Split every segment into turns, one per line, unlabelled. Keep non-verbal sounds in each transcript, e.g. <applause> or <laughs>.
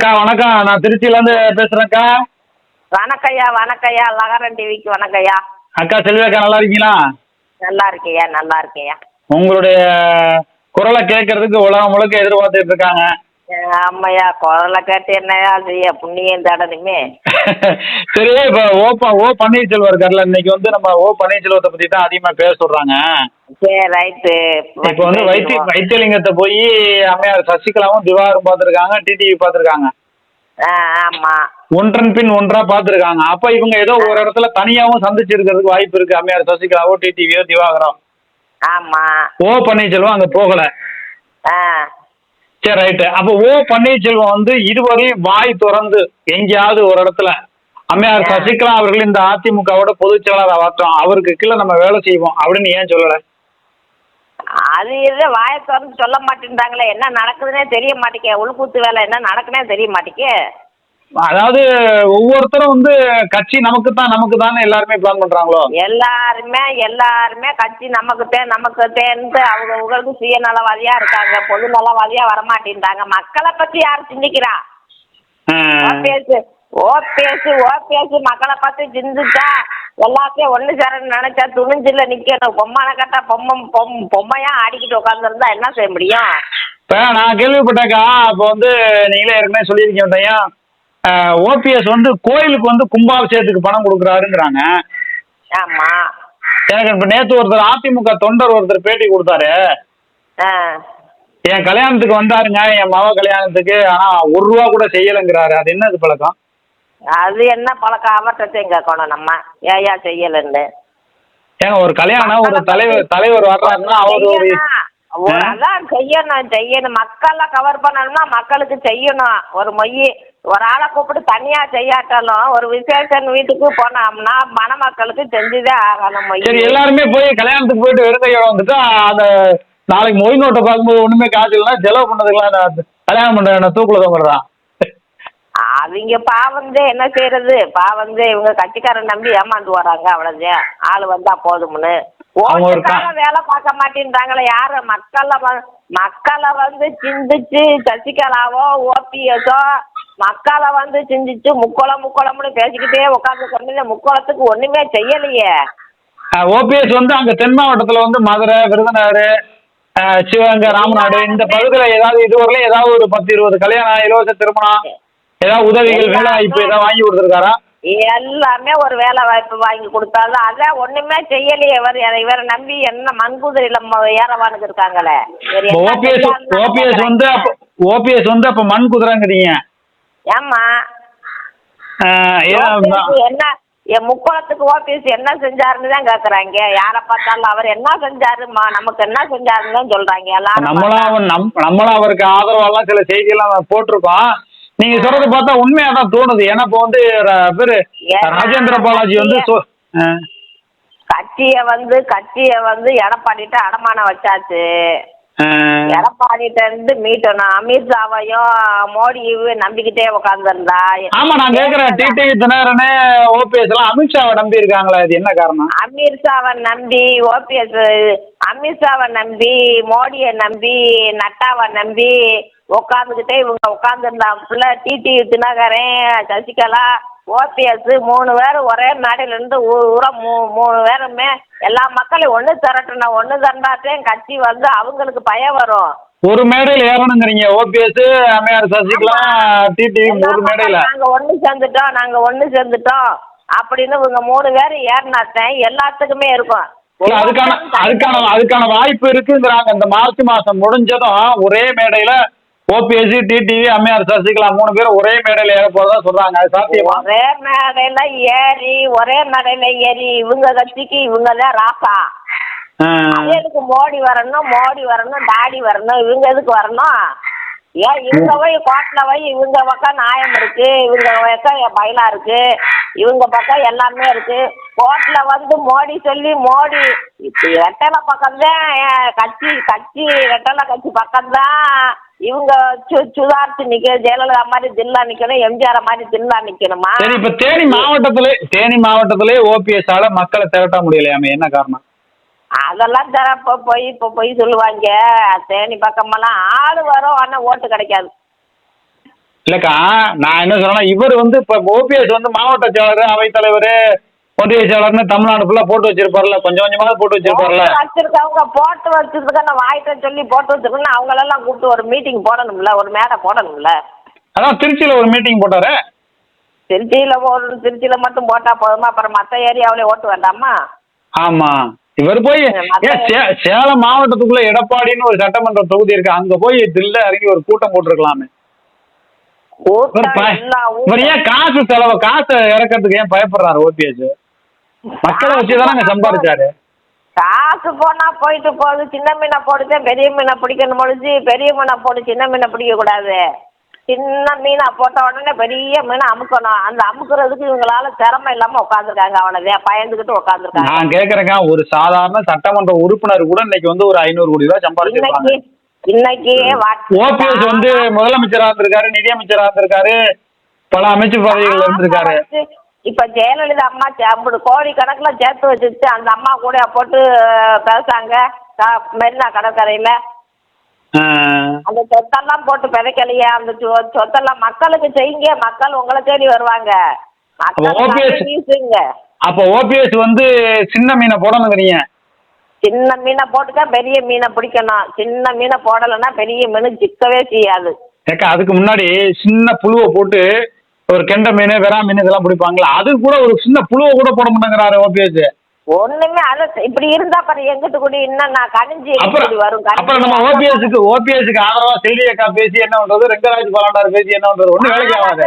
அக்கா வணக்கம். நான் திருச்சியில இருந்து பேசுறேன்க்கா
வணக்கய்யா வணக்கய்யா லகரன் டிவிக்கு வணக்கய்யா
அக்கா செல்வி அக்கா நல்லா இருக்கீங்களா?
நல்லா இருக்கேயா? நல்லா இருக்கேயா?
உங்களுடைய குரலை கேட்கறதுக்கு உலகம் முழுக்க எதிர்பார்த்துட்டு இருக்காங்க.
ஆமாய்யா குரலை கேட்டு என்னய்யா செய்ய புண்ணியம் தடனுமே <laughs>
சரி இப்போ ஓ ஓ பன்னீர்செல்வம் இருக்கார்ல இன்னைக்கு வந்து நம்ம ஓ பன்னீர்செல்வத்தை பத்தி தான் அதிகமா பேச சொல்றாங்க.
சரி ரைட்டு.
இப்போ வந்து வைத்திய வைத்தியலிங்கத்தை போய் அம்மையார் சசிகலாவும் திவாகரும் பார்த்துருக்காங்க டிடிவி பார்த்துருக்காங்க.
ஆமாம்
ஒன்றன் பின் ஒன்றா பார்த்துருக்காங்க. அப்ப இவங்க ஏதோ ஒரு இடத்துல தனியாவும் சந்திச்சு இருக்கிறதுக்கு வாய்ப்பு இருக்கு அம்மையார் சசிகலாவோ டிடிவியோ திவாகரோ.
ஆமாம்
ஓ பன்னீர்செல்வம் அங்க போகல.
ஆ.
சரி ரைட்டு அப்போ ஓ பன்னீர்செல்வம் வந்து இதுவரையும் வாய் திறந்து எங்கேயாவது ஒரு இடத்துல. அம்மையார். சசிகலா அவர்கள் இந்த அதிமுகவோட பொதுச் செயலாளர் ஆகட்டும் அவருக்கு கீழே நம்ம வேலை செய்வோம் அப்படின்னு ஏன் சொல்லல?
அது இது வாயை திறந்து சொல்ல மாட்டேன்றாங்களே. என்ன நடக்குதுன்னே தெரிய மாட்டேங்க உள்கூத்து வேலை என்ன நடக்குன்னே தெரிய மாட்டேங்க
அதாவது ஒவ்வொருத்தரும் வந்து கட்சி நமக்கு தான் நமக்கு தான் எல்லாருமே பிளான் பண்றாங்களோ?
எல்லாருமே எல்லாருமே கட்சி நமக்கு தே நமக்கு தேன்ட்டு அவங்க உங்களுக்கு சுயநலவாதியா இருக்காங்க பொது நலவாதியா வரமாட்டேன்றாங்க மக்களை பத்தி யார் சிந்திக்கிறா?
ஆ.
ஓபிஎஸ் ஓபிஎஸ் ஓபிஎஸ் மக்களை பார்த்து சிந்திச்சா எல்லாத்தையும் ஒன்று சேரன்னு நினைச்சா துணிஞ்சில நிக்கணும். பொம்மான கட்டா பொம்மை பொம் பொம்மையா ஆடிக்கிட்டு உட்காந்துருந்தா என்ன செய்ய முடியும்?
இப்ப நான் கேள்விப்பட்டேக்கா இப்போ வந்து நீங்களே ஏற்கனவே சொல்லியிருக்கீங்க ஓபிஎஸ் வந்து கோயிலுக்கு வந்து கும்பாபிஷேகத்துக்கு பணம் கொடுக்குறாருங்கிறாங்க.
ஆமா.
எனக்கு இப்போ நேற்று ஒருத்தர் அதிமுக தொண்டர் ஒருத்தர் பேட்டி கொடுத்தாரு. என் கல்யாணத்துக்கு வந்தாருங்க என் மக கல்யாணத்துக்கு ஆனா ஒரு ரூபா கூட செய்யலைங்கிறாரு. அது என்னது பழக்கம்?
அது என்ன பழக்கம்? அவர்கிட்டையும் கேட்கணும் நம்ம. ஏயா செய்யலன்னு?
ஏங்க ஒரு கல்யாணம் ஒரு தலைவர் தலைவர் வர்றாருன்னா அவர் ஒரு.
ஒரு? அதான் செய்யணும் செய்யணும். மக்களை கவர் பண்ணணும்னா மக்களுக்கு செய்யணும். ஒரு மொய் ஒரு ஆளை கூப்பிட்டு தனியா செய்யாட்டாலும் ஒரு விசேஷன் வீட்டுக்கு போனோம்னா மணமக்களுக்கு செஞ்சுதான் ஆகணும் மொய்.
சரி எல்லாருமே போய் கல்யாணத்துக்கு போயிட்டு வெறுங்கையோட வந்துட்டு அந்த நாளைக்கு மொய் நோட்டை பார்க்கும்போது ஒண்ணுமே காசு இல்லைன்னா செலவு பண்ணதுக்கெல்லாம் நான் கல்யாணம் பண்றேன் தூக்குல தொங்குறதா?
அவங்க பாவந்தே என்ன செய்யறது? பாவந்தே இவங்க கட்சிக்காரன் நம்பி ஏமாந்து வராங்க அவ்வளவுதான். ஆள் வந்தா போதும்னு. ஓட்டுக்காக வேலை பார்க்க மாட்டேன்றாங்களே யாரு? மக்களை வ- மக்களை வந்து சிந்திச்சு சசிகலாவோ ஓபிஎஸோ மக்களை வந்து சிந்திச்சு முக்கோளம் முக்கோளம்னு பேசிக்கிட்டே உட்காந்து கொண்டு முக்கோளத்துக்கு ஒண்ணுமே செய்யலையே.
ஓபிஎஸ் வந்து அங்க தென் மாவட்டத்துல வந்து மதுரை விருதுநகர் சிவகங்கை ராமநாடு இந்த பகுதியில ஏதாவது இதுவரையிலும் ஏதாவது ஒரு பத்து இருபது கல்யாணம் இலவச திருமணம் ஏதாவது உதவிகள் வேலை வாய்ப்பு ஏதாவது வாங்கி கொடுத்துருக்காரா?
எல்லாமே ஒரு வேலை வாய்ப்பு வாங்கி கொடுத்தாலும் அதான் ஒண்ணுமே செய்யலையே இவர். இவரை நம்பி என்ன மண்குதிரையில ஏறவானுக்கு இருக்காங்களே.
ஓபிஎஸ் ஓபிஎஸ் வந்து ஓபிஎஸ் வந்து அப்ப மண் குதிரைங்கிறீங்க.
OPS என்ன என் முக்கோணத்துக்கு ஓபிஎஸ் என்ன செஞ்சாருன்னு தான் கேக்குறாங்க. யாரை பார்த்தாலும் அவர் என்ன செஞ்சாருமா நமக்கு என்ன செஞ்சாருன்னு தான் சொல்றாங்க. எல்லாரும்
நம்மளும் நம்மளும் அவருக்கு ஆதரவாலாம் சில செய்தியெல்லாம் போட்டிருக்கோம் நீங்க சொல்றது பார்த்தா உண்மையா தான் தோணுது. ஏன்னா இப்போ வந்து பேரு ராஜேந்திர பாலாஜி வந்து
கட்சிய வந்து கட்சிய வந்து எடப்பாடிட்ட அடமானம் வச்சாச்சு. எடப்பாடிட்ட இருந்து மீட்டணும். அமித்ஷாவையும் மோடியையும் நம்பிக்கிட்டே உட்காந்துருந்தா
ஆமா நான் கேக்குறேன். டிடிவி தினகரனு ஓபிஎஸ் எல்லாம் அமித்ஷாவை நம்பி இருக்காங்களா இது என்ன காரணம்?
அமித்ஷாவை நம்பி ஓபிஎஸ் அமித்ஷாவை நம்பி மோடியை நம்பி நட்டாவை நம்பி உட்காந்துக்கிட்டே இவங்க உட்காந்துருந்தாப்புல டிடி தினகரன் சசிகலா ஓபிஎஸ் மூணு பேர் ஒரே மேடையில இருந்து ஊ- ஊரா மூ மூணு பேருமே எல்லா மக்களையும் ஒன்று திரட்டணும். ஒன்று திரண்டாட்டே கட்சி வந்து அவங்களுக்கு பயம் வரும்.
ஒரு மேடையில ஏறணுங்கிறீங்க. ஓபிஎஸ் அம்மையார் சசிகலா
எல்லா
ஒரு மேடையில.
மக்களும் நாங்க ஒண்ணு சேர்ந்துட்டோம். நாங்க ஒண்ணு சேர்ந்துட்டோம். அப்படின்னு இவங்க மூணு பேர் ஏறினாத்தேன் எல்லாத்துக்குமே இருக்கும்.
அதுக்கான அதுக்கான அதுக்கான வாய்ப்பு இருக்குங்கிறாங்க. இந்த மார்ச் மாசம் முடிஞ்சதும் ஒரே மேடையில ஓபிஎஸ் டிடிவி அம்மையார் சசிகலா மூணு பேரும் ஒரே மேடையில ஏற போறதா சொல்றாங்க. அது சாத்தியமா?
ஒரே மேடையில ஏறி ஒரே மேடையில ஏறி இவங்க கட்சிக்கு இவங்க தான் ராசா. எதுக்கு மோடி வரணும் மோடி வரணும் டாடி வரணும் இவங்க எதுக்கு வரணும்? ஏன் இவங்க போய் கோட்டில் போய் இவங்க பக்கம் நியாயம் இருக்கு இவங்க பக்கம் பயிலா இருக்கு இவங்க பக்கம் எல்லாமே இருக்கு. கோர்ட்ல வந்து மோடி சொல்லி மோடி இப்ப ரெட்டலை பக்கம்தான் கட்சி கட்சி ரெட்டலை கட்சி பக்கம்தான். இவங்க சு சுதாரிச்சு நிக்க ஜெயலலிதா மாதிரி தில்லா நிக்கணும் எம்ஜிஆர் மாதிரி தில்லா நிக்கணுமா?
சரி இப்ப தேனி மாவட்டத்திலே தேனி மாவட்டத்திலே ஓபிஎஸ் ஆல மக்களை திரட்ட முடியலையாமே என்ன காரணம்?
அதெல்லாம் தர இப்போ போய் இப்போ போய் சொல்லுவாங்க. தேனி பக்கமெல்லாம் ஆள் வரும் ஆனால் ஓட்டு கிடைக்காது.
இல்லக்கா நான் என்ன சொல்றேன்னா இவர் வந்து இப்ப ஓபிஎஸ் வந்து மாவட்ட செயலர் அவைத்தலைவர் ஒன்றிய செயலர்னு தமிழ்நாடு ஃபுல்லா போட்டு வச்சிருப்பார்ல கொஞ்சம் கொஞ்சமாக போட்டு வச்சிருப்பார்ல
வச்சிருக்கவங்க போட்டு வச்சிருக்க வாய்ட்ட சொல்லி போட்டு வச்சிருக்கணும் அவங்களெல்லாம் கூப்பிட்டு ஒரு மீட்டிங் போடணும்ல ஒரு மேடை போடணும்ல.
அதான் திருச்சியில ஒரு மீட்டிங் போட்டாரு.
திருச்சியில ஒரு திருச்சியில மட்டும் போட்டா போதுமா? அப்புறம் மற்ற ஏரியாவிலே ஓட்டு வேண்டாமா?
ஆமா. இவர் போய் சேலம் மாவட்டத்துக்குள்ள எடப்பாடின்னு ஒரு சட்டமன்ற தொகுதி இருக்கு. அங்க போய் தில்ல இறங்கி ஒரு கூட்டம் போட்டிருக்கலாமே. இவர் ஏன் காசு செலவு காசை இறக்கிறதுக்கு ஏன் பயப்படுறாரு ஓபிஎஸ்? மக்களை வச்சுதானே சம்பாதிச்சாரு
காசு போனா போயிட்டு போகுது சின்ன மீனை போடுச்சு பெரிய மீனை பிடிக்கணும் முடிஞ்சு பெரிய மீனை போட்டு சின்ன மீனை பிடிக்க கூடாது. சின்ன மீனை போட்ட உடனே பெரிய மீனை அமுக்கணும். அந்த அமுக்குறதுக்கு இவங்களால திறமை இல்லாம உட்காந்துருக்காங்க அவனதே பயந்துகிட்டு உட்காந்துருக்காங்க
நான் கேக்குறேங்க ஒரு சாதாரண சட்டமன்ற உறுப்பினர் கூட இன்னைக்கு வந்து ஒரு ஐநூறு கோடி ரூபாய் சம்பாதிச்சிருப்பாங்க
இன்னைக்கு
ஓபிஎஸ் வந்து முதலமைச்சரா இருந்திருக்காரு நிதியமைச்சரா இருந்திருக்காரு பல அமைச்சர் பதவிகள் இருந்திருக்காரு.
இப்ப ஜெயலலிதா அம்மா ஐம்பது கோடி கணக்குல சேர்த்து வச்சுட்டு அந்த அம்மா கூட போட்டு பேசாங்க க- மெரினா கடற்கரையில. அந்த சொத்தெல்லாம் போட்டு பிதைக்கலையே. அந்த சொத்தெல்லாம் மக்களுக்கு செய்யுங்க. மக்கள் உங்களை தேடி வருவாங்க.
அப்ப ஓபிஎஸ் வந்து சின்ன மீனை போடணுங்கிறீங்க?
சின்ன மீனை போட்டுட்டா பெரிய மீனை பிடிக்கணும். சின்ன மீனை போடலைன்னா பெரிய மீன் சிக்கவே செய்யாது.
ஏக்கா அதுக்கு முன்னாடி சின்ன புழுவை போட்டு ஒரு கெண்ட மீன் வெறா மீன் இதெல்லாம் பிடிப்பாங்களா அது கூட ஒரு சின்ன புழுவை கூட போட மாட்டேங்கிறாரு ஓபிஎஸ்
ஒண்ணுமே அத இப்படி இருந்தா பாரு எங்கிட்டு கூடி இன்னும் நான் கணிஞ்சு வரும்
அப்புறம் நம்ம ஓபிஎஸ்க்கு ஓபிஎஸ்க்கு ஆதரவா செல்வி அக்கா பேசி என்ன பண்றது ரெங்கராஜ் பாலாண்டார் பேசி என்ன பண்றது ஒண்ணு வேலைக்கு ஆகாது.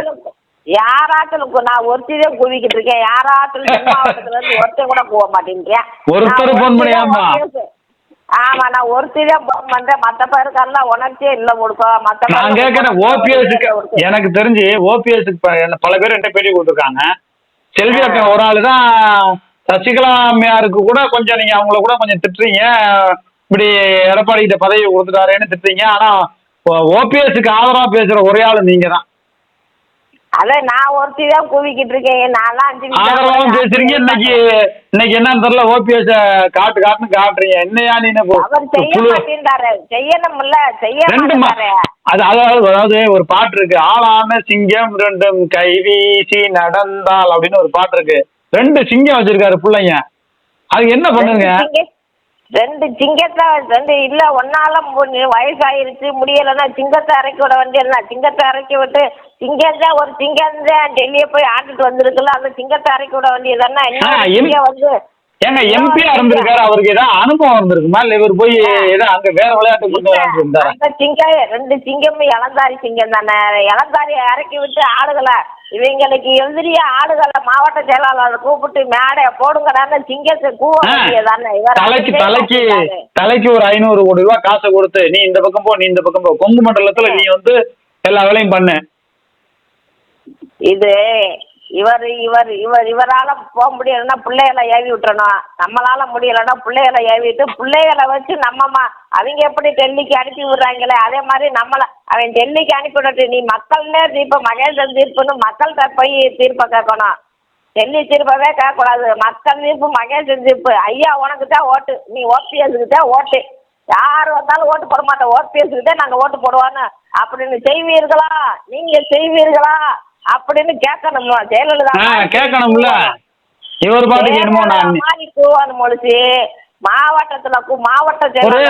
யாராட்டிலும் கு- நான் ஒருத்தரையும் குவிக்கிட்டு இருக்கேன் யாராட்டிலும் தென் மாவட்டத்துல <laughs> இருந்து கூட போக மாட்டேங்கிறேன்
ஒருத்தர்
ஒருத்திதான்
பண்ணியாமா?
ஆமா நான் ஒருத்தரையும் போன் பண்றேன். மத்த பேருக்கெல்லாம் உணர்ச்சியே இல்ல கொடுக்கும் மத்த
நான் கேட்கறேன் ஓபிஎஸ்க்கு எனக்கு தெரிஞ்சு ஓபிஎஸ்க்கு பல பேர் என்கிட்ட பேட்டி கொடுத்துருக்காங்க. செல்வி அக்கா ஒரு ஆளு தான் சசிகலா அம்மையாருக்கு கூட கொஞ்சம் நீங்க அவங்கள கூட கொஞ்சம் திட்டுறீங்க. இப்படி எடப்பாடி கிட்ட பதவி கொடுத்துட்டாரேன்னு திட்டுறீங்க. ஆனா ஓபிஎஸ்க்கு ஆதரவா பேசுற ஒரே ஆளு நீங்க தான்
அதே நான் ஒருத்திதான் குவிக்கிட்டு இருக்கேன். நான்லாம் அஞ்சு நிமிஷம்
ஆதரவாவும் பேசுறீங்க? இன்னைக்கு இன்னைக்கு என்னன்னு தெரியல ஓபிஎஸ் காட்டு காட்டுன்னு காட்டுறீங்க. என்னையா நீ
அவர் செய்ய மாட்டேன்றாரு. செய்யணும்ல செய்ய
ரெண்டு மா-
மாட்டேன்றாரு.
அது அதாவது அதாவது ஒரு பாட்டு இருக்கு. ஆளான சிங்கம் ரெண்டும் கை வீசி நடந்தால் அப்படின்னு ஒரு பாட்டு இருக்கு. ரெண்டு சிங்கம் வச்சிருக்காரு பிள்ளைங்க. அது என்ன பண்ணுங்க?
ரெண்டு ரெண்டு சிங்கத்தை ரெண்டு இல்ல ஒன்னால மு- வயசாயிருச்சு முடியலன்னா சிங்கத்தை இறக்கி விட வேண்டியதுனா சிங்கத்தை இறக்கி விட்டு சிங்கம் தான் ஒரு சிங்கம் தான் டெல்லியை போய் ஆண்டுட்டு வந்திருக்குல்ல அந்த சிங்கத்தை இறக்கி விட இன்னும்
எம்-
சிங்கம் வந்து
ஏங்க எம்பியா இருந்திருக்காரு அவருக்கு ஏதாவது அனுபவம் இருந்திருக்குமா? இல்ல இவர் போய் ஏதோ அங்க வேற விளையாட்டு கொண்டு
சிங்கம் ரெண்டு சிங்கமும் இளந்தாரி சிங்கம் தானே. இளந்தாரி இறக்கி விட்டு ஆளுகளை இவங்களுக்கு எதிரிய ஆளுகளை மாவட்ட செயலாளர் கூப்பிட்டு மேடை போடுங்கடான்னு சிங்கத்தை கூவ
தலைக்கு தலைக்கு. தலைக்கு ஒரு ஐநூறு கோடி ரூபாய் காசை கொடுத்து நீ இந்த பக்கம் போ நீ இந்த பக்கம் போ கொங்கு மண்டலத்துல நீ வந்து எல்லா வேலையும் பண்ணு
இது இவர் இவர் இவர் இவரால போக முடியலன்னா பிள்ளைகளை ஏவி விட்டுறணும். நம்மளால முடியலன்னா பிள்ளைகளை ஏவிட்டு பிள்ளைகளை வச்சு நம்ம அவங்க எப்படி டெல்லிக்கு அனுப்பி விடுறாங்களே அதே மாதிரி நம்மளை அவன் டெல்லிக்கு அனுப்பி விடட்டு நீ மக்கள்னே தீர்ப்பு மகேந்திரன் தீர்ப்புன்னு மக்கள்கிட்ட போய் தீர்ப்பை கேட்கணும். டெல்லி தீர்ப்பவே கேட்கக்கூடாது. மக்கள் தீர்ப்பு மகேந்திரன் தீர்ப்பு. ஐயா உனக்கு தான் ஓட்டு. நீ ஓபிஎஸ்க்கு தான் ஓட்டு. யார் வந்தாலும் ஓட்டு போட மாட்டோம். ஓபிஎஸ்க்கு தான் நாங்கள் ஓட்டு போடுவோன்னு அப்படின்னு செய்வீர்களா? நீங்கள் செய்வீர்களா? அப்படின்னு கேட்கணும் ஜெயலலிதா
ஆ கேட்கணும்ல. இவர் பாட்டுக்கு என்னமோ நான்
மாதிரி கூவணும் மொழிச்சு மாவட்டத்துல மாவட்ட
ஒரு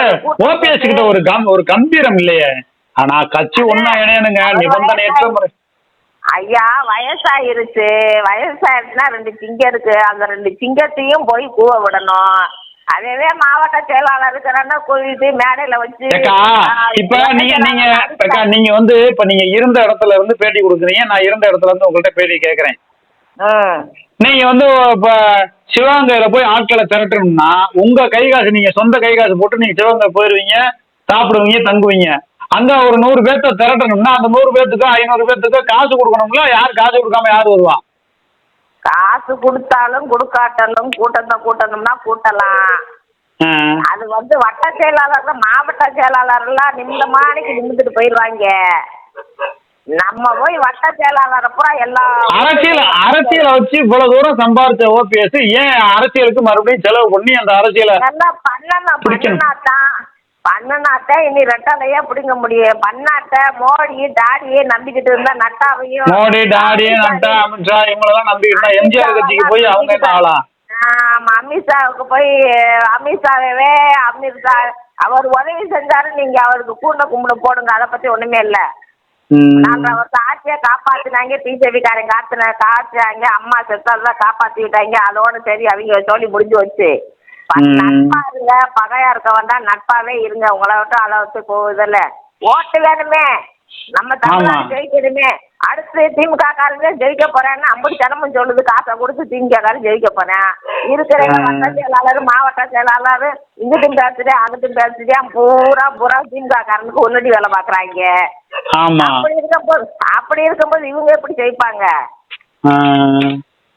ஓபிஎஸ் கிட்ட ஒரு கம் ஒரு கம்பீரம் இல்லையே. ஆனா கட்சி ஒன்னா இணையணுங்க. நிபந்தனையற்ற முறை.
ஐயா வயசாயிருச்சு. வயசாயிருச்சுன்னா ரெண்டு சிங்கம் இருக்கு அந்த ரெண்டு சிங்கத்தையும் போய் கூவ விடணும். அதவே மாவட்ட செயலாளர் இருக்கிறான்னா கூவிட்டு மேடையில வச்சு
இப்ப நீங்க நீங்க அக்கா நீங்க வந்து இப்ப நீங்க இருந்த இடத்துல இருந்து பேட்டி கொடுக்குறீங்க நான் இருந்த இடத்துல இருந்து உங்கள்ட்ட பேட்டி கேக்குறேன்
ம்.
நீங்க வந்து இப்ப சிவகங்கையில போய் ஆட்களை திரட்டணும்னா உங்க கை காசு நீங்க சொந்த கை காசு போட்டு நீங்க சிவகங்கை போயிருவீங்க சாப்பிடுவீங்க தங்குவீங்க. அங்க ஒரு நூறு பேர்த்த திரட்டணும்னா அந்த நூறு பேர்த்துக்கோ ஐநூறு பேர்த்துக்கோ காசு கொடுக்கணும்ல யார் காசு கொடுக்காம யார் வருவா?
காசு கொடுத்தாலும் கொடுக்காட்டாலும் கூட்டத்தை கூட்டணும்னா கூட்டலாம். அது வந்து வட்ட செயலாளர் மாவட்ட செயலாளர் எல்லாம் நிமிடமானிக்கு நிமிந்துட்டு போயிடுவாங்க நம்ம போய் வட்ட செயலாளரை பூரா எல்லா
அரசியல் அரசியலை வச்சு இவ்வளவு தூரம் சம்பாரிச்ச ஓபிஎஸ் ஏன் அரசியலுக்கு மறுபடியும் செலவு பண்ணி அந்த அரசியலை
நல்லா
பிடிக்கணும்.
பண்ணாதான் பண்ணனாத்த இனி ரெட்டலையே பிடிங்க முடியும் பண்ணாட்ட மோடி டாடியே நம்பிக்கிட்டு இருந்தா நட்டாவையும்
மோடி டாடி நட்டா அமித்ஷா இவங்களெல்லாம் நம்பிக்கிட்டா எம்ஜிஆர் கட்சிக்கு போய் அவங்க என்ன
ஆமா அமித்ஷாவுக்கு போய் அமித்ஷாவே அமித்ஷா அவர் உதவி செஞ்சாரு நீங்க அவருக்கு கூண்ட கும்பிட போடுங்க அதை பத்தி ஒண்ணுமே இல்ல. நாங்க அவர் ஆட்சியை காப்பாத்தினாங்க பிஜேபிக்காரங்க காத்துன காத்துறாங்க அம்மா செத்தாதான் காப்பாத்திட்டாங்க அதோட சரி அவங்க சொல்லி முடிஞ்சு வச்சு. நட்பா இருங்க. பகையா இருக்க வேண்டாம். நட்பாவே இருங்க. உங்களை விட்டு விட்டு போகுதில்ல ஓட்டு வேணுமே. நம்ம தமிழ்நாடு. ஜெயிக்கணுமே. அடுத்து திமுக காரங்க ஜெயிக்க போறேன்னு ஐம்பது ஜனமும் சொல்லுது. காசை கொடுத்து திமுக காரன் ஜெயிக்க போறேன் இருக்கிற
ஆ.
வட்ட செயலாளர் மாவட்ட செயலாளர் இங்கிட்டும் பேசுறேன் அங்கிட்டும் பேசுறேன் பூரா பூரா திமுக காரனுக்கு உன்னடி வேலை பாக்குறாங்க. அப்படி இருக்கும்போது அப்படி இருக்கும்போது இவங்க எப்படி ஜெயிப்பாங்க.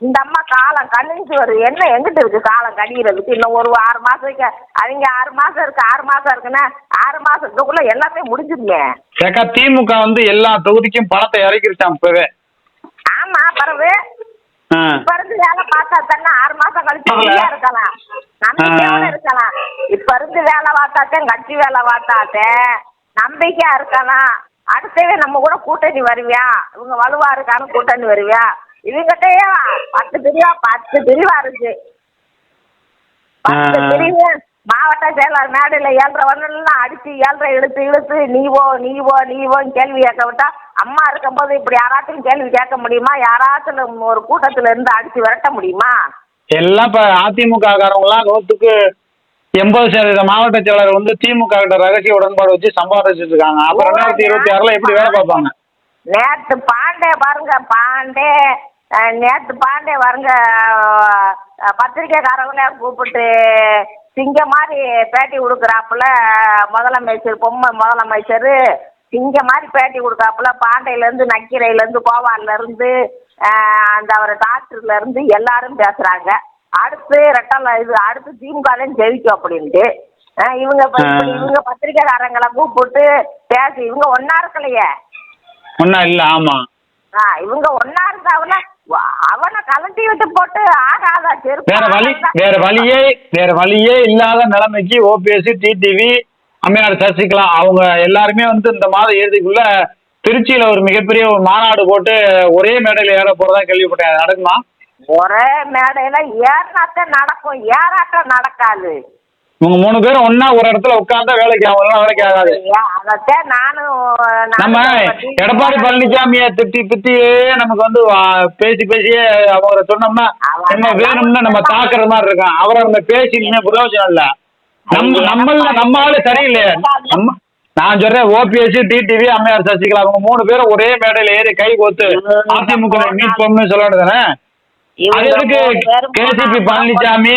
இந்த அம்மா காலம் கணிஞ்சு வருது என்ன எங்கிட்ட இருக்கு? காலம் கணிகிறதுக்கு இன்னும் ஒரு ஆறு மாசத்துக்கு அவங்க ஆறு மாசம் இருக்கு ஆறு மாசம் இருக்குன்னா ஆறு மாசத்துக்குள்ள எல்லாமே முடிஞ்சிருங்க.
ஏக்கா திமுக வந்து எல்லா தொகுதிக்கும் பணத்தை இறக்கிருச்சான் இப்பவே.
ஆமா
ஆ.
இப்ப இருந்து வேலை பார்த்தா தானே ஆறு மாசம் கழிச்சு ஃப்ரீயா இருக்கலாம். நம்பிக்கையோட. இருக்கலாம். இப்ப இருந்து வேலை பார்த்தாத்தேன் கட்சி வேலை பார்த்தாத்தே நம்பிக்கையா இருக்கலாம். அடுத்தவே நம்ம கூட கூட்டணி வருவியா? இவங்க வலுவா இருக்கான்னு கூட்டணி வருவியா? இவங்கிட்டயே பத்து பிரிவா பத்து பிரிவா இருக்கு. பத்து. பிரிவு. மாவட்ட செயலாளர் மேடையில் ஏழரை வரலாம் அடிச்சு ஏழரை இழுத்து இழுத்து நீவோ நீவோ நீவோன்னு கேள்வி கேட்க விட்டா அம்மா இருக்கும்போது இப்படி யாராச்சும் கேள்வி கேட்க முடியுமா? யாராச்சும் ஒரு கூட்டத்துல இருந்து அடிச்சு விரட்ட முடியுமா?
எல்லாம் இப்ப அதிமுக காரவங்கலாம் நூத்துக்கு எண்பது சதவீத மாவட்ட செயலர் வந்து திமுக கிட்ட ரகசிய உடன்பாடு வச்சு சம்பாதிச்சிட்டு இருக்காங்க. அப்ப ரெண்டாயிரத்தி இருபத்தி ஆறுல எப்படி வேலை பார்ப்பாங்க?
நேத்து பாண்டே பாருங்க பாண்டே. நேத்து பாண்டே பாருங்க அஹ், பத்திரிக்கைக்காரங்கள கூப்பிட்டு சிங்க மாதிரி பேட்டி கொடுக்குறாப்புல முதலமைச்சர் பொம்மை முதலமைச்சர் சிங்க மாதிரி பேட்டி கொடுக்குறாப்புல பாண்டையில இருந்து நக்கீரையில இருந்து கோவால்ல இருந்து அஹ், அந்த அவர் டாக்டர்ல இருந்து எல்லாரும் பேசுறாங்க. அடுத்து ரெட்டல இது அடுத்து திமுக தான் ஜெயிக்கும் அப்படின்ட்டு. இவங்க. இவங்க பத்திரிக்கைக்காரங்களை கூப்பிட்டு பேசி இவங்க ஒன்னா இருக்கலையே.
ஒன்னும் இல்ல ஆமா.
ஆ இவங்க ஒன்னா இருந்தாவுல அவனை கலட்டி விட்டு போட்டு ஆகாதா செருப்பு
வேற வழி? வேற வழியே வேற வழியே இல்லாத நிலைமைக்கு ஓபிஎஸ்சி டிடிவி அம்மையார் சசிகலா அவங்க எல்லாருமே வந்து இந்த மாத இறுதிக்குள்ள திருச்சியில ஒரு மிகப்பெரிய ஒரு மாநாடு போட்டு ஒரே மேடையில ஏற போறதா கேள்விப்பட்டேன். நடக்குமா?
ஒரே மேடையில ஏறினாத்தான் நடக்கும். ஏறாட்டம் நடக்காது.
இவங்க மூணு பேரும் ஒண்ணா ஒரு இடத்துல உட்கார்ந்தா வேலைக்கு ஆகும் வேலைக்கு ஆகாது. நம்ம எடப்பாடி பழனிசாமியை திட்டி திட்டியே நமக்கு வந்து பேசி பேசியே அவரை சொன்னோம்னா என்ன வேணும்னு நம்ம தாக்குற மாதிரி இருக்கான். அவரை நம்ம பேசி இனிமே பிரயோஜனம் இல்ல. நம்ம நம்மள நம்ம ஆளு சரியில்லையே. நம்ம நான் சொல்றேன் ஓபிஎஸ் டிடிவி அம்மையார் சசிகலா அவங்க மூணு பேரும் ஒரே மேடையில ஏறி கை கோத்து அதிமுக மீட் பண்ணு சொல்ல வேண்டியதானே கேசிபி பழனிசாமி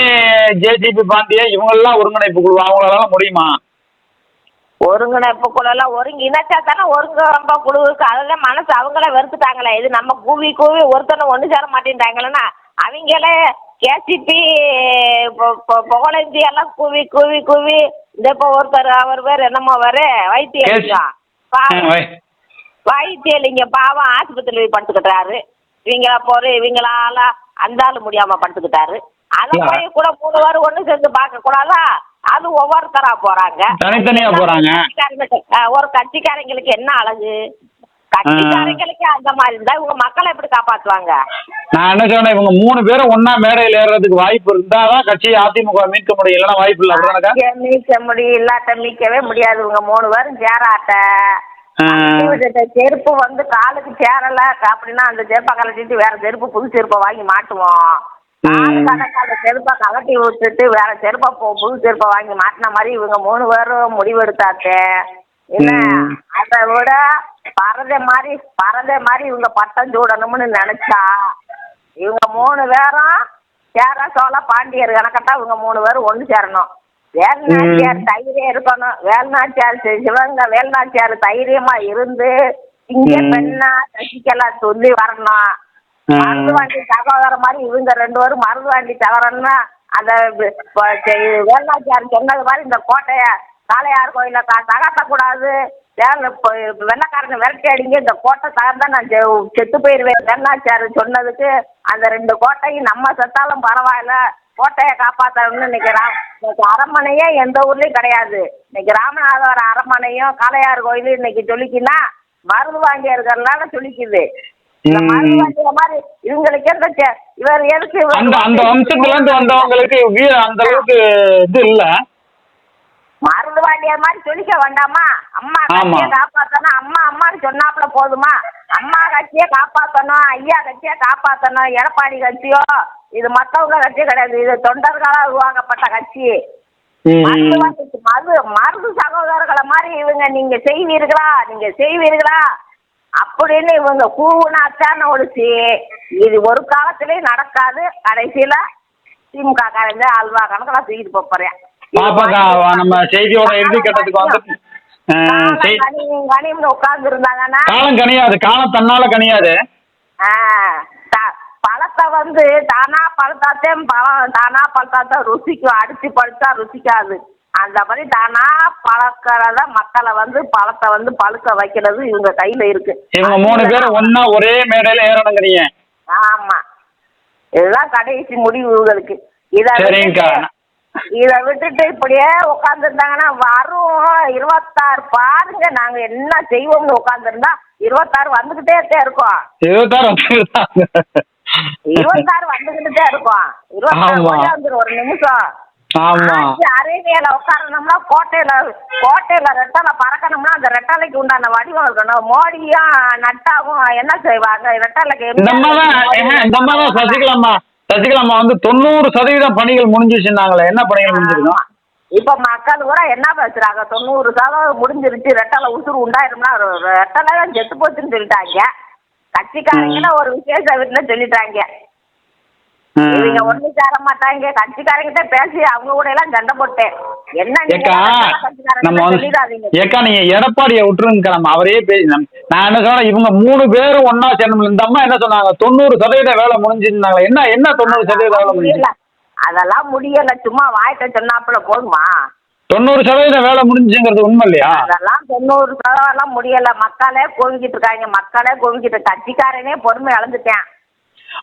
ஜேசிபி பாண்டியன் இவங்க எல்லாம் ஒருங்கிணைப்பு குழு அவங்களால முடியுமா?
ஒருங்கிணைப்பு குழு எல்லாம் ஒருங்கிணைச்சா தானே ஒருங்கிணைப்பு குழு இருக்கு அதெல்லாம் மனசு அவங்களே வெறுத்துட்டாங்களே. இது நம்ம கூவி கூவி ஒருத்தனை ஒன்று சேர மாட்டேன்ட்டாங்களேன்னா அவங்களே கேசிபி புகழஞ்சி எல்லாம் கூவி கூவி கூவி இந்த இப்போ ஒருத்தர் அவர் பேர் என்னமோ வரு வைத்தியம் பாவம்
வை.
வைத்தியலிங்க பாவம் ஆஸ்பத்திரியில் போய் படுத்துக்கிட்டாரு இவங்கள போற இவங்களால அந்த ஆளு முடியாம படுத்துக்கிட்டாரு. அதை. போய் கூட மூணு பேரும் ஒண்ணு சேர்ந்து பார்க்க கூடாதா? அது ஒவ்வொருத்தரா போறாங்க.
தனித்தனியா போறாங்க.
ஒரு கட்சிக்காரங்களுக்கு என்ன அழகு? கட்சிக்காரங்களுக்கு அந்த மாதிரி இருந்தா இவங்க மக்களை எப்படி காப்பாத்துவாங்க?
நான் என்ன சொன்னேன் இவங்க மூணு பேரும் ஒண்ணா மேடையில் ஏறுறதுக்கு வாய்ப்பு இருந்தாதான் கட்சியை அதிமுக மீட்க முடியும். இல்லைன்னா வாய்ப்பு இல்லை.
மீட்க முடியும். இல்லாட்ட மீட்கவே முடியாது. இவங்க மூணு பேரும் சேராட்ட. செருப்பு வந்து காலுக்கு சேரல. அப்படின்னா அந்த செருப்பை கலட்டிட்டு வேற செருப்பு புது செருப்பை வாங்கி மாட்டுவோம். காலு
ம்.
கணக்கான செருப்பை கலட்டி விட்டுட்டு வேற செருப்பை போ- புது செருப்பை வாங்கி மாட்டின மாதிரி இவங்க மூணு பேரும் முடிவெடுத்தாத்தே என்ன. அதை விட பறதை மாதிரி பறதை மாதிரி இவங்க பட்டம் சூடணும்னு நினைச்சா இவங்க மூணு பேரும் சேர சோழ பாண்டியர் கணக்கட்டா இவங்க மூணு பேரும் ஒன்று சேரணும். வேலுநாச்சியார் தைரியம் இருக்கணும். வேலுநாச்சியார் சிவங்க வேலுநாச்சியார் தைரியமா இருந்து இங்க. பெண்ணா சசிகலா சொல்லி வரணும். மருதுவாண்டி சகோதரர் மாதிரி இவங்க ரெண்டு பேரும் மருதுவாண்டி சகோதரன்னா அந்த வேலுநாச்சியார் சொன்னது மாதிரி இந்த கோட்டைய காளையார் கோயில தகர்த்தக்கூடாது. வெள்ளக்காரங்க விரட்டி அடிங்க இந்த கோட்டை தகர்ந்தா நான் செத்து போயிடுவேன் வேலுநாச்சியார் சொன்னதுக்கு அந்த ரெண்டு கோட்டையும் நம்ம செத்தாலும் பரவாயில்ல. கோட்டையை காப்பாற்றணும்னு இன்னைக்கு ரா இன்னைக்கு அரண்மனையே எந்த ஊர்லயும் கிடையாது. இன்னைக்கு ராமநாதபுரம் அரண்மனையும் காளையார் கோயிலும் இன்னைக்கு சொல்லிக்கின்னா மருந்து வாங்கி இருக்கிறதுனால சொல்லிக்குது இந்த. மருந்து வாங்கிய மாதிரி இவங்களுக்கு செ- இவர் எதுக்கு
அந்த அந்த வம்சத்துல இருந்து வந்தவங்களுக்கு வீர அந்த அளவுக்கு இது இல்ல.
மருந்து வாண்டிய மாதிரி சொல்லிக்க வேண்டாமா? அம்மா. கட்சியை காப்பாத்தணும். அம்மா அம்மான்னு சொன்னாப்புல போதுமா? அம்மா கட்சியை காப்பாத்தணும் ஐயா கட்சியை காப்பாத்தணும் எடப்பாடி கட்சியோ இது மத்தவங்க கட்சி கிடையாது. இது தொண்டர்களால் உருவாக்கப்பட்ட கட்சி. மருந்து
ம்.
வாங்கி மது மருந்து சகோதரர்களை மாதிரி இவங்க நீங்க செய்வீர்களா? நீங்க செய்வீர்களா? அப்படின்னு இவங்க கூவுனாச்சான்னு ஒழிச்சு இது ஒரு காலத்திலயும் நடக்காது. கடைசியில திமுக காரங்க அல்வா கணக்கெல்லாம் தூக்கிட்டு போறேன்.
பாப்பாக்கா நம்ம செய்தியோட இறுதி கட்டத்துக்கு வந்து
உட்கார்ந்து இருந்தாங்கன்னா
காலம் கனியாது காலம் தன்னால கனியாது.
பழத்தை வந்து தானா பழுத்தாத்தே பழம் தானா பழுத்தாத்தா ருசிக்கும். அடிச்சு பழுத்தா ருசிக்காது. அந்த மாதிரி தானா பழக்கிறத மக்களை வந்து பழத்தை வந்து பழுக்க வைக்கிறது இவங்க கையில இருக்கு.
இவங்க மூணு பேரும் ஒண்ணா ஒரே மேடையில ஏறணுங்கிறீங்க.
ஆமா. இதுதான் கடைசி முடிவு இவங்களுக்கு. இத
சரிங்கக்கா.
விட்டுட்டு- இத விட்டுட்டு இப்படியே உட்காந்துருந்தாங்கன்னா வரும். இருபத்தாறு பாருங்க நாங்க என்ன செய்வோம்னு உட்காந்துருந்தா இருபத்தாறு வந்துகிட்டே இருக்கோம்.
இருபத்தாறு.
இருபத்தாறு வந்துகிட்டே இருக்கோம். இருபத்தாறு. ஓடியாந்துரும் ஒரு நிமிஷம். அரேபியால உட்காரணும்னா கோட்டையில கோட்டையில ரெட்டலை பறக்கணும்னா அந்த ரெட்டலைக்கு உண்டான வடிவம் இருக்கணும். மோடியும் நட்டாவும் என்ன செய்வாங்க? ரெட்டலைக்கு
இந்த அம்மா தான் ஏங்க, இந்த அம்மா வந்து தொண்ணூறு சதவீதம் பணிகள் முடிஞ்சிச்சுன்னாங்களே என்ன பணிகள் முடிஞ்சிருக்கோம்?
இப்ப மக்கள் கூட என்ன பேசுறாங்க? தொண்ணூறு சதவீதம் முடிஞ்சிருச்சு ரெட்டலை உசுறு உண்டாயிரும்னா ஒரு ரெட்டலை செத்து போச்சுன்னு சொல்லிட்டாங்க. கட்சிக்காரங்கள ஒரு விசேஷ வீட்டுல சொல்லிட்டாங்க. இவங்க சேர மாட்டாங்க. கட்சிக்காரங்கிட்ட பேசி அவங்க கூட எல்லாம் சண்டை போட்டேன். என்ன
ஏக்கா நம்ம வந்து ஏக்கா நீங்க எடப்பாடியை விட்டுருங்கக்கா நம்ம அவரே பேசி நான் என்ன இவங்க மூணு பேரும் ஒண்ணா சேரணும் இந்த அம்மா என்ன சொன்னாங்க? தொண்ணூறு சதவீத வேலை முடிஞ்சிருந்தாங்க என்ன என்ன தொண்ணூறு சதவீத வேலை
முடியல. அதெல்லாம் முடியல. சும்மா வாய்ட்ட சொன்னாப்புல போதுமா?
தொண்ணூறு சதவீத வேலை முடிஞ்சுங்கிறது உண்மை இல்லையா
அதெல்லாம் தொண்ணூறு சதவீதம் முடியல. மக்களே கோவிக்கிட்டு இருக்காங்க. மக்களே கோவிக்கிட்டு கட்சிக்காரனே பொறுமை இழந்துட்டேன்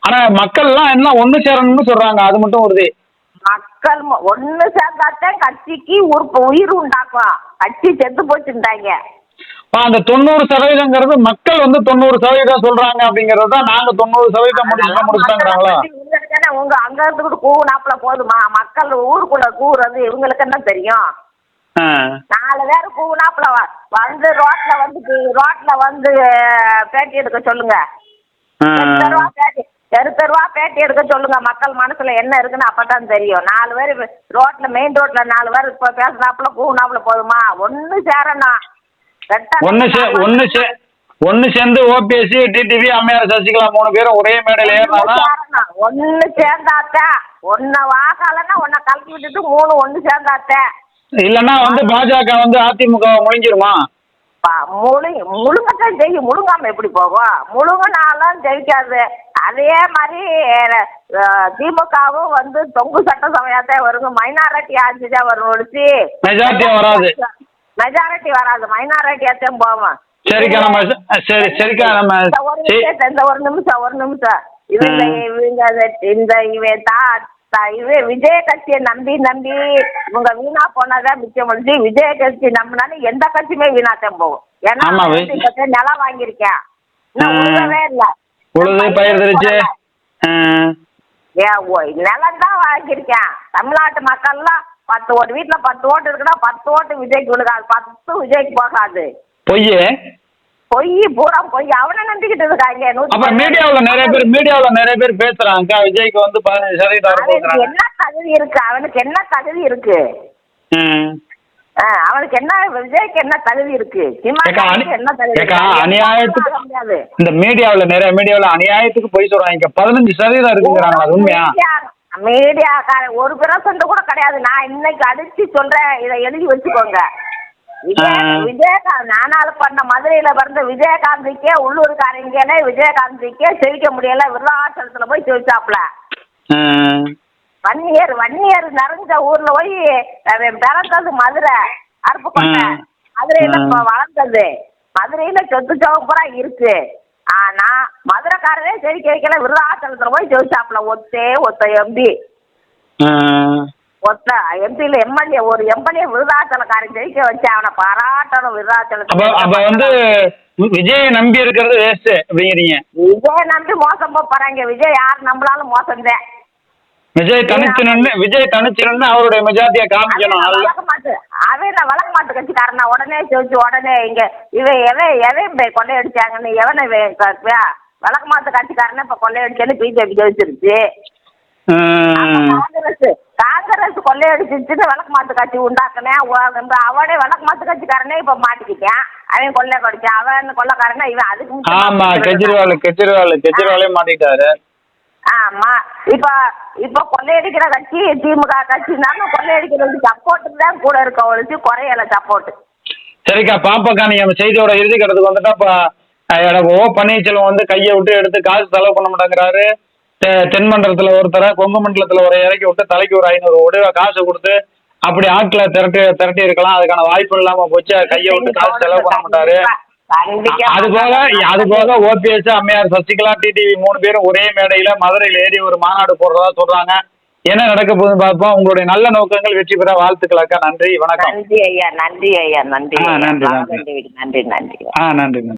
ஆனா மக்கள் எல்லாம் என்ன ஒண்ணு சேரணும்னு சொல்றாங்க அது மட்டும் உறுதி
மக்கள் ஒண்ணு சேர்ந்தாத்தான் கட்சிக்கு உறுப்பு உயிர் உண்டாக்கும் கட்சி செத்து போச்சுட்டாங்க
அந்த தொண்ணூறு சதவீதங்கிறது மக்கள் வந்து தொண்ணூறு சதவீதம் சொல்றாங்க அப்படிங்கறது தான் நாங்க தொண்ணூறு சதவீதம் முடிச்சுட்டோம் முடிச்சுட்டாங்கிறாங்களா
இவங்களுக்கு உங்க அங்க இருந்துகிட்டு கூவுனாப்புல போதுமா? மக்கள் ஊருக்குள்ள கூவுறது இவங்களுக்கு என்ன தெரியும். நாலு பேர் கூவுனாப்புல வ- வந்து ரோட்ல வந்து ரோட்ல வந்து பேட்டி எடுக்க சொல்லுங்க. தெரு தெருவா பேட்டி எடுக்க சொல்லுங்க. மக்கள் மனசுல என்ன இருக்குன்னு அப்பதான் தெரியும். நாலு பேர் ரோட்ல மெயின் ரோட்ல நாலு பேர் இப்ப பேசுனாப்புல கூவுனாப்புல போதுமா? சேரணும் ரெட்டை
ஒண்ணு சே ஒண்ணு சே ஒண்ணு சேர்ந்து ஓபிஎஸ்சி டிடிவி அம்மையார் சசிகலா மூணு பேரும் ஒரே மேடையில
சேரணும். ஒண்ணு சேர்ந்தாத்த. ஒன்ன வாக்காலன்னா ஒன்ன கலக்கி விட்டுட்டு மூணு ஒண்ணு சேர்ந்தாத்த.
இல்லன்னா வந்து பாஜக வந்து அதிமுக முழிஞ்சிருமா
முழு முழுங்கத்தான் செய்யும் முழுங்காம எப்படி போகும் முழுங்கினாலும் ஜெயிக்காது. அதே மாதிரி திமுகவும் வந்து தொங்கு சட்டசபையாத்தான் வருங்க. மைனாரிட்டி ஆட்சி தான் வரும் ஒழிச்சு.
Majority வராது.
மெஜாரிட்டி வராது. மைனாரிட்டியாத்தான் போவோம்.
சரிக்கா நம்ம சரி சரிக்கா நம்ம
இந்த ஒரு. நிமிஷம் இந்த ஒரு நிமிஷம் ஒரு நிமிஷம். இவங்க. இவங்க இந்த இவன் தா தா- இவ விஜய கட்சியை நம்பி நம்பி இவங்க வீணா போனதான் மிச்சம் முடிஞ்சு விஜய கட்சி நம்பினாலும் எந்த கட்சியுமே வீணாத்தான் போகும். ஏன்னா இப்ப நிலம் வாங்கியிருக்கேன். உழுகவே இல்ல.
உழுது பயிர் தெரிச்சு.
நிலம் தான் வாங்கியிருக்கேன். தமிழ்நாட்டு மக்கள்லாம் பத்து ஓட்டு வீட்டுல பத்து ஓட்டு இருக்குன்னா பத்து ஓட்டு விஜய்க்கு விழுகாது. பத்து விஜய்க்கு போகாது.
பொய்
பொய் பூரா பொய். அவனை நம்பிக்கிட்டு இருக்காங்க
அப்புறம் மீடியாவுல நிறைய பேர் மீடியாவுல நிறைய பேர் பேசுறாங்க. விஜய்க்கு வந்து பதினஞ்சு சதவீதம்
என்ன தகுதி இருக்கு? அவனுக்கு என்ன தகுதி இருக்கு? அவனுக்கு என்ன விஜய்க்கு என்ன தகுதி இருக்கு? என்ன தகுதி
இந்த மீடியாவுல நிறைய மீடியாவுல அநியாயத்துக்கு போய் சொல்றாங்க. பதினஞ்சு சதவீதம் இருக்குங்கிறாங்க உண்மையா?
மீடியா- மீடியாக்கார ஒரு பிரசன்ட் கூட கிடையாது. நான் இன்னைக்கு அடிச்சு சொல்றேன். இதை எழுதி வச்சுக்கோங்க. விஜய. விஜயகாந்த் நானால பண்ண மதுரையில பிறந்த விஜயகாந்திக்கே உள்ளூர்காரங்களே விஜயகாந்திக்கே செவிக்க முடியல. விருதாச்சலத்துல போய்
ம்.
வன்னியர் வன்னியர் நிறைஞ்ச ஊர்ல போய் பிறந்தது மதுரை அருப்புக்கோட்டை. மதுரையில. இப்ப வளர்ந்தது. மதுரையில சொத்து சவப்புறா இருக்கு. ஆனா மதுரைக்காரரே செவிக்க வைக்கல. விருதாச்சலத்துல போய் செவிச்சாப்ல ஒத்தே ஒத்த எம்பி
ஆ.
ஒத்த எம்பியில் எம்எல்ஏ ஒரு எம்எல்ஏ விருதாச்சலக்காரன் ஜெயிக்க வச்சு அவனை பாராட்டணும்
அப்ப
விருதாச்சலத்துக்கு.
அப்ப வந்து விஜயை நம்பி இருக்கிறது வேஸ்ட் அப்படிங்கிறீங்க.
விஜய் நம்பி மோசம் போறாங்க. விஜய் யார் நம்பளாலும் மோசம்தான்
விஜய் தனிச்சு விஜய் தனிச்சு அவருடைய மெஜாரிட்டியை காமிக்கணும்.
வழக்கு மாட்டு அவன் வழக்கு மாட்டு கட்சிக்காரனா. உடனே செஞ்சு உடனே இங்க இவன் எவன் எவன் போய் கொள்ளையடிச்சாங்கன்னு எவனை வழக்கு மாட்டு கட்சிக்காரனை இப்ப கொள்ளையடிச்சேன்னு பிஜேபி ஜெயிச்சிருச்சு. காங்கிரஸ். காங்கிரஸ் கொள்ளையடிச்சிருச்சுன்னு வழக்கு மாட்டு கட்சி உண்டாக்குனேன் அவனே வழக்கு மாட்டு கட்சிக்காரனே இப்ப மாட்டிக்கிட்டான். அவன் கொள்ளை கடிச்சான் அவன் கொள்ளைக்காரனா இவன் அதுக்கு
ஆமா. கெஜ்ரிவால் கெஜ்ரிவால் கெஜ்ரிவாலே மாட்டிட்டாரு
ஆமா இப்ப இப்ப கொள்ளையடிக்கிற கட்சி திமுக கட்சினாலும் கொள்ளையடிக்கிறதுக்கு சப்போர்ட்டுக்கு தான் கூட இருக்க ஒழிச்சு குறையல சப்போர்ட்
சரிக்கா பாப்பாக்கா நீங்க அந்த செய்தியோட இறுதி கட்டத்துக்கு வந்துட்டா இப்ப எனக்கு ஓ பன்னீர்செல்வம் வந்து கையை விட்டு எடுத்து காசு செலவு பண்ண மாட்டேங்கிறாரு. தெ- தென்மண்டலத்துல ஒருத்தரை கொங்கு மண்டலத்துல ஒரு இறக்கி விட்டு தலைக்கு ஒரு ஐநூறு ரூபா காசு கொடுத்து அப்படி ஆட்களை திரட்டி திரட்டி இருக்கலாம். அதுக்கான வாய்ப்பு இல்லாம போச்சு. கையை விட்டு காசு செலவு பண்ண மாட்டாரு. அது போக அது போக ஓபிஎஸ் அம்மையார் சசிகலா டிடிவி மூணு பேரும் ஒரே மேடையில மதுரையில் ஏறி ஒரு மாநாடு போடுறதா சொல்றாங்க. என்ன நடக்க போகுதுன்னு பார்ப்போம். உங்களுடைய நல்ல நோக்கங்கள் வெற்றி பெற வாழ்த்துக்கள் அக்கா. நன்றி. வணக்கம்.
நன்றி ஐயா. நன்றி ஐயா.
நன்றி.
நன்றி, நன்றி. நன்றி.
ஆ நன்றி நன்றி.